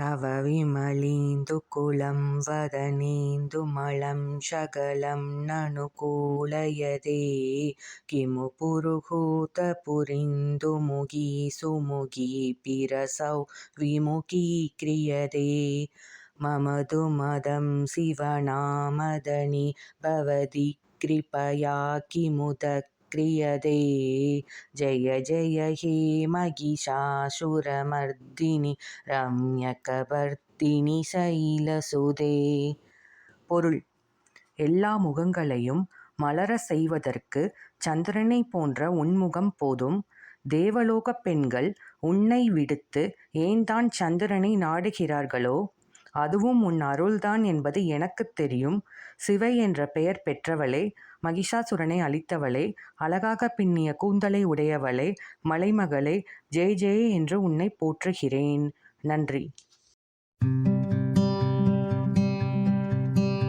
தவவிமலிந்து குலம் வதனேந்து மலம் சகலம் நனுகூலயதே கிமு புருகூத புரிந்து முகி சுமுகி பிரசௌ விமுகி கிரியதே. மமது மதம் சிவநாமதனி பவதி கிருபயா கிமுத क्रियते जय जय हे महिषासुरमर्दिनि ரம்யகபர்த்தினி சைலசுதே பொருள் எல்லா முகங்களையும் மலரச் செய்வதற்கு சந்திரனைப் போன்ற உன் முகம் போதும். தேவலோகப் பெண்கள் உன்னை விடுத்து ஏன்தான் சந்திரனை நாடுகிறார்களோ அதுவும் உன் அருள்தான் என்பது எனக்குத் தெரியும். சிவை என்ற பெயர் பெற்றவளே மகிஷாசுரனை அழித்தவளே அழகாக பின்னிய கூந்தலை உடையவளே மலைமகளே ஜெய ஜெய என்று உன்னைப் போற்றுகிறேன். நன்றி.